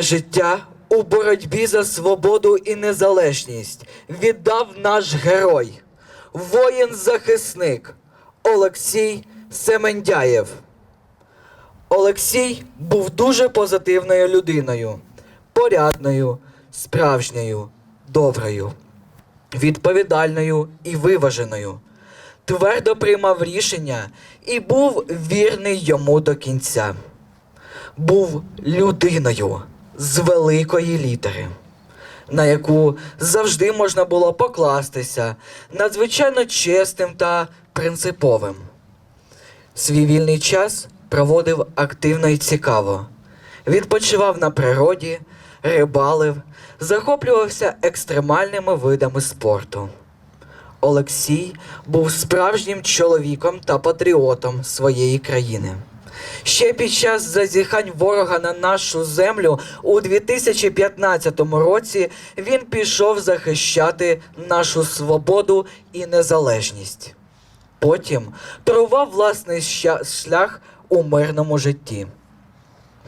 Життя у боротьбі за свободу і незалежність віддав наш герой, воїн-захисник Олексій Семендяєв. Олексій був дуже позитивною людиною, порядною, справжньою, доброю, відповідальною і виваженою. Твердо приймав рішення і був вірний йому до кінця був людиною з великої літери, на яку завжди можна було покластися, надзвичайно чесним та принциповим. Свій вільний час проводив активно і цікаво, відпочивав на природі, рибалив, захоплювався екстремальними видами спорту. Олексій був справжнім чоловіком та патріотом своєї країни. Ще під час зазіхань ворога на нашу землю у 2015 році він пішов захищати нашу свободу і незалежність. Потім торував власний шлях у мирному житті.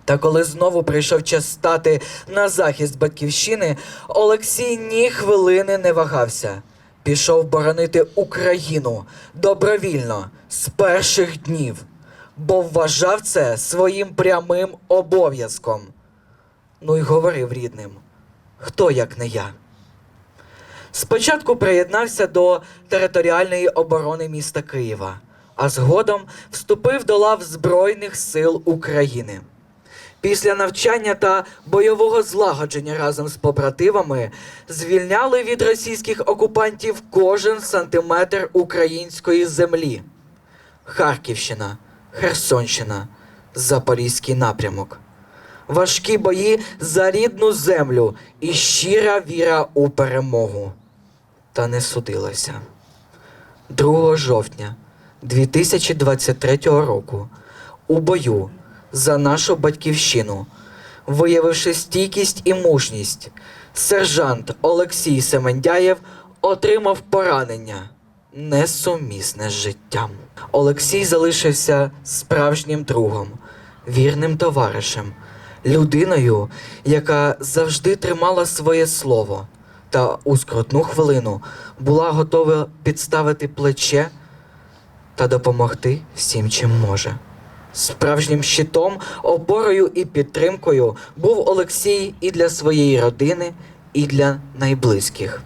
Та коли знову прийшов час стати на захист батьківщини, Олексій ні хвилини не вагався. Пішов боронити Україну добровільно з перших днів, бо вважав це своїм прямим обов'язком. Ну й говорив рідним: хто як не я. Спочатку приєднався до територіальної оборони міста Києва, а згодом вступив до лав Збройних сил України. Після навчання та бойового злагодження разом з побратимами звільняли від російських окупантів кожен сантиметр української землі. Харківщина, Херсонщина, Запорізький напрямок. Важкі бої за рідну землю і щира віра у перемогу. Та не судилося. 2 жовтня 2023 року у бою за нашу батьківщину, виявивши стійкість і мужність, сержант Олексій Семендяєв отримав поранення несумісне з життям. Олексій залишився справжнім другом, вірним товаришем, людиною, яка завжди тримала своє слово та у скрутну хвилину була готова підставити плече та допомогти всім, чим може. Справжнім щитом, опорою і підтримкою був Олексій і для своєї родини, і для найблизьких.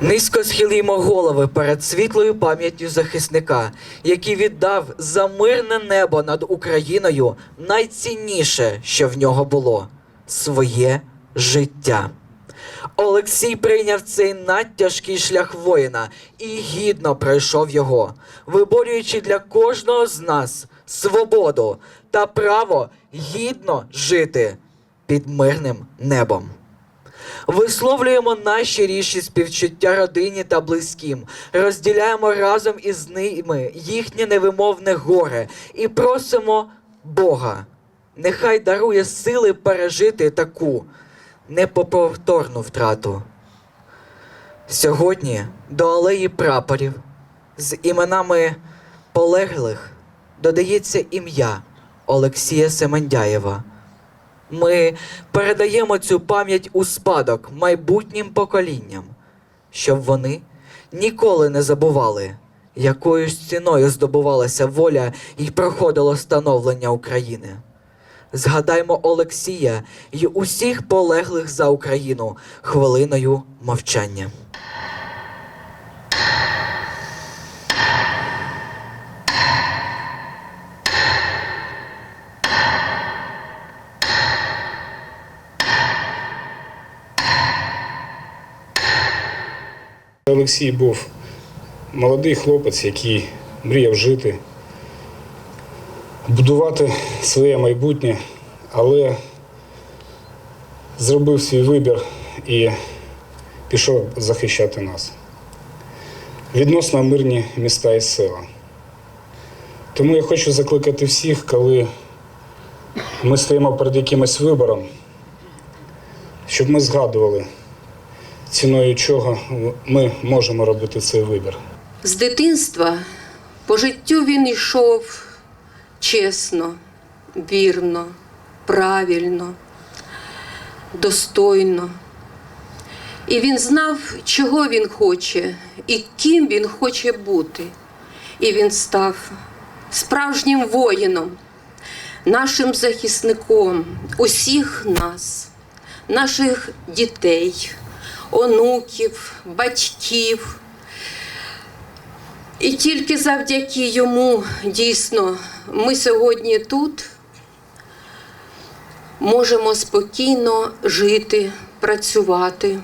Низько схилімо голови перед світлою пам'яттю захисника, який віддав за мирне небо над Україною найцінніше, що в нього було своє життя. Олексій прийняв цей надтяжкий шлях воїна і гідно пройшов його, виборюючи для кожного з нас свободу та право гідно жити під мирним небом. Висловлюємо найщиріші співчуття родині та близьким, розділяємо разом із ними їхнє невимовне горе і просимо Бога, нехай дарує сили пережити таку непоповторну втрату. Сьогодні до алеї прапорів з іменами полеглих додається ім'я Олексія Семендяєва. Ми передаємо цю пам'ять у спадок майбутнім поколінням, щоб вони ніколи не забували, якою ціною здобувалася воля і проходило становлення України. Згадаймо Олексія й усіх полеглих за Україну хвилиною мовчання. Олексій був молодий хлопець, який мріяв жити, будувати своє майбутнє, але зробив свій вибір і пішов захищати нас. Відносно мирні міста і села. Тому я хочу закликати всіх, коли ми стоїмо перед якимось вибором, щоб ми згадували, ціною чого ми можемо робити цей вибір. З дитинства по життю він йшов чесно, вірно, правильно, достойно. І він знав, чого він хоче і ким він хоче бути. І він став справжнім воїном, нашим захисником усіх нас, наших дітей, онуків, батьків. І тільки завдяки йому дійсно ми сьогодні тут можемо спокійно жити, працювати.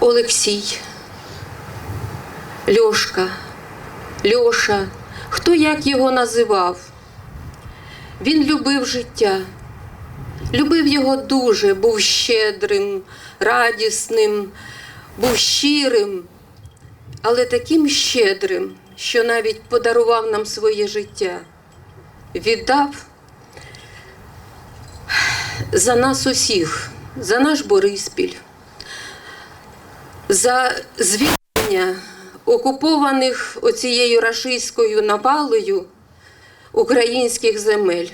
Олексій, Льошка, Льоша, хто як його називав? Він любив життя, любив його дуже, був щедрим, радісним, був щирим, але таким щедрим, що навіть подарував нам своє життя, віддав за нас усіх, за наш Бориспіль, за звільнення окупованих оцією рашистською напалою українських земель.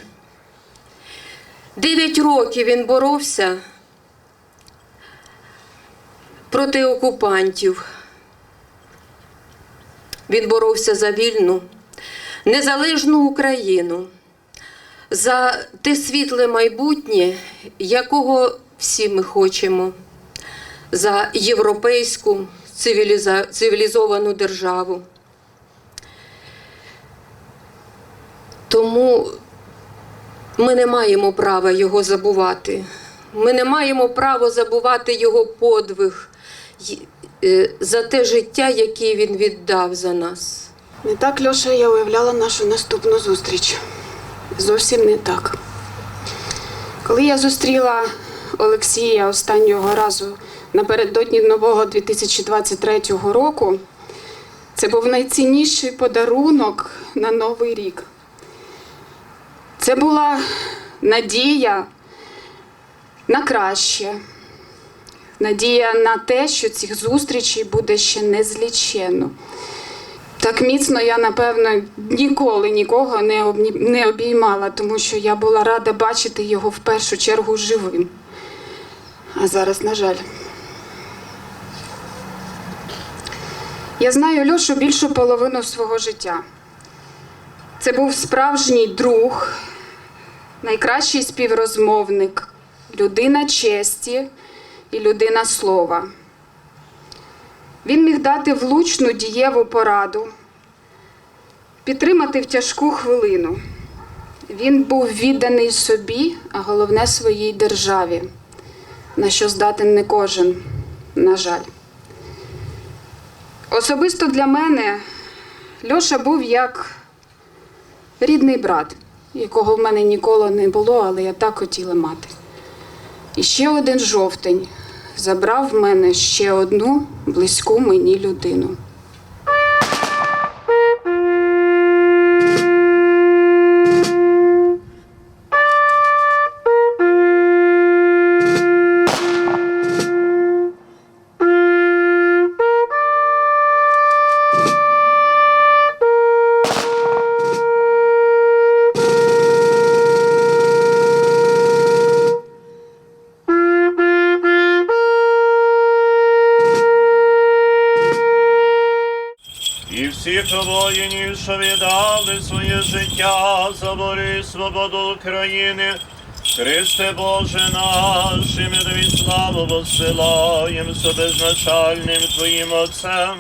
Дев'ять років він боровся проти окупантів. Він боровся за вільну, незалежну Україну, за те світле майбутнє, якого всі ми хочемо, за європейську цивіліза- цивілізовану державу. Тому ми не маємо права його забувати. Ми не маємо права забувати його подвиг е, за те життя, яке він віддав за нас. Не так, Льоша, я уявляла нашу наступну зустріч. Зовсім не так. Коли я зустріла Олексія останнього разу напередодні нового 2023 року, це був найцінніший подарунок на Новий рік. Це була надія на краще, надія на те, що цих зустрічей буде ще незліченно. Так міцно я, напевно, ніколи нікого не, обіймала, тому що я була рада бачити його в першу чергу живим. А зараз, на жаль. Я знаю Льошу більшу половину свого життя. Це був справжній друг, найкращий співрозмовник, людина честі і людина слова. Він міг дати влучну дієву пораду, підтримати в тяжку хвилину. Він був відданий собі, а головне своїй державі, на що здатен не кожен, на жаль. Особисто для мене Льоша був як рідний брат, якого в мене ніколи не було, але я так хотіла мати. І ще один жовтень забрав в мене ще одну близьку мені людину. Всіх воїнів, що віддали своє життя за волю свободу України. Христе Боже наш, і тобі славу посилаєм, безначальним Твоїм Отцем.